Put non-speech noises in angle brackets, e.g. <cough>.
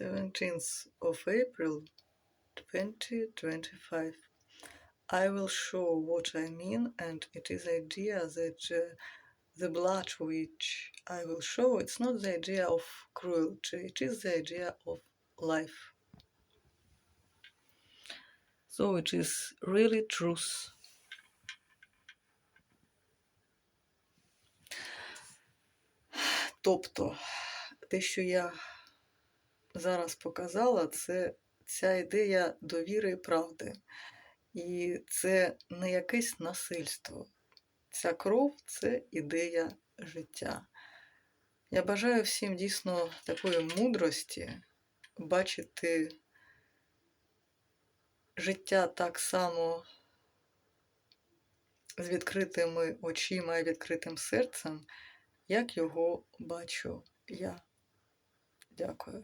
17th of April 2025. I will show what I mean, and it is idea that uh, the blood which I will show, it's not the idea of cruelty, it is the idea of life. So it is really truth. <sighs> Тобто, те, що я зараз показала, це ця ідея довіри і правди. І це не якесь насильство. Ця кров це ідея життя. Я бажаю всім дійсно такої мудрості бачити життя так само з відкритими очима і відкритим серцем, як його бачу я. Дякую.